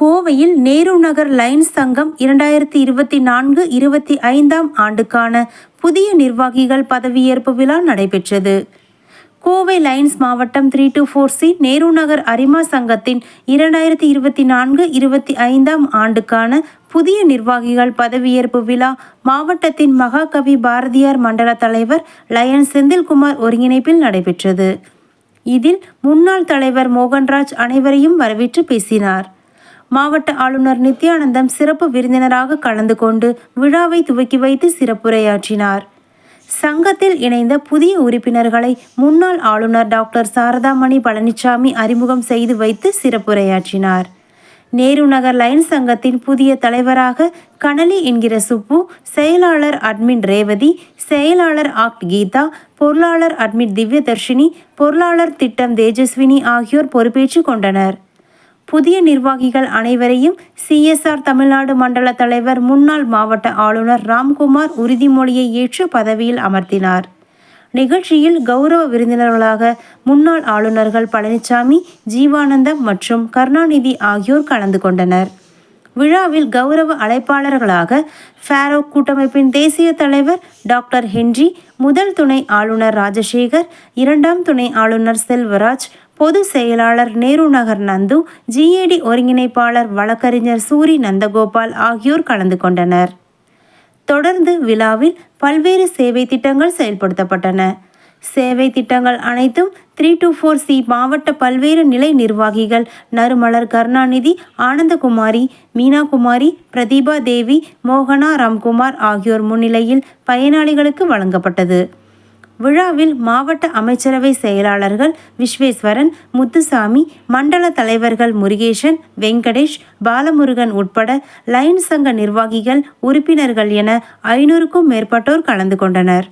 கோவையில் நேரு நகர் லைன்ஸ் சங்கம் இரண்டாயிரத்தி இருபத்தி நான்கு இருபத்தி ஐந்தாம் ஆண்டுக்கான புதிய நிர்வாகிகள் பதவியேற்பு விழா நடைபெற்றது. கோவை லைன்ஸ் மாவட்டம் three two four C Nehru Nagar அரிமா சங்கத்தின் இரண்டாயிரத்தி இருபத்தி நான்கு இருபத்தி ஐந்தாம் ஆண்டுக்கான புதிய நிர்வாகிகள் பதவியேற்பு விழா மாவட்டத்தின் மகாகவி பாரதியார் மண்டல தலைவர் லயன் செந்தில்குமார் ஒருங்கிணைப்பில் நடைபெற்றது. இதில் முன்னாள் தலைவர் மோகன்ராஜ் அனைவரையும் வரவேற்று பேசினார். மாவட்ட ஆளுநர் நித்யானந்தம் சிறப்பு விருந்தினராக கலந்து கொண்டு விழாவை துவக்கி வைத்து சிறப்புரையாற்றினார். சங்கத்தில் இணைந்த புதிய உறுப்பினர்களை முன்னாள் ஆளுநர் டாக்டர் சாரதாமணி பழனிசாமி அறிமுகம் செய்து வைத்து சிறப்புரையாற்றினார். நேரு நகர் லைன் சங்கத்தின் புதிய தலைவராக கனலி என்கிற சுப்பு செயலாளர் அட்மின் ரேவதி செயலாளர் ஆக்ட் கீதா பொருளாளர் அட்மின் திவ்யதர்ஷினி பொருளாளர் திட்டம் தேஜஸ்வினி ஆகியோர் பொறுப்பேற்று கொண்டனர். புதிய நிர்வாகிகள் அனைவரையும் சிஎஸ்ஆர் தமிழ்நாடு மண்டல தலைவர் முன்னாள் மாவட்ட ஆளுநர் ராம்குமார் உறுதிமொழியை ஏற்று பதவியில் அமர்த்தினார். நிகழ்ச்சியில் கௌரவ விருந்தினர்களாக முன்னாள் ஆளுநர்கள் பழனிசாமி ஜீவானந்தம் மற்றும் கருணாநிதி ஆகியோர் கலந்து கொண்டனர். விழாவில் கௌரவ அழைப்பாளர்களாக ஃபேரோ கூட்டமைப்பின் தேசிய தலைவர் டாக்டர் ஹென்றி முதல் துணை ஆளுநர் ராஜசேகர் இரண்டாம் துணை ஆளுநர் செல்வராஜ் பொது செயலாளர் நேரு நகர் நந்து ஜிஏடி ஒருங்கிணைப்பாளர் வழக்கறிஞர் சூரி நந்தகோபால் ஆகியோர் கலந்து கொண்டனர். தொடர்ந்து விழாவில் பல்வேறு சேவை திட்டங்கள் செயல்படுத்தப்பட்டன. சேவை திட்டங்கள் அனைத்தும் த்ரீ டூ ஃபோர் சி மாவட்ட பல்வேறு நிலை நிர்வாகிகள் நறுமலர் கருணாநிதி ஆனந்தகுமாரி மீனாகுமாரி பிரதீபா தேவி மோகனா ராம்குமார் ஆகியோர் முன்னிலையில் பயனாளிகளுக்கு வழங்கப்பட்டது. விழாவில் மாவட்ட அமைச்சரவை செயலாளர்கள் விஸ்வேஸ்வரன் முத்துசாமி மண்டல தலைவர்கள் முருகேசன் வெங்கடேஷ் பாலமுருகன் உட்பட லைன் சங்க நிர்வாகிகள் உறுப்பினர்கள் என ஐநூறுக்கும் மேற்பட்டோர் கலந்து கொண்டனர்.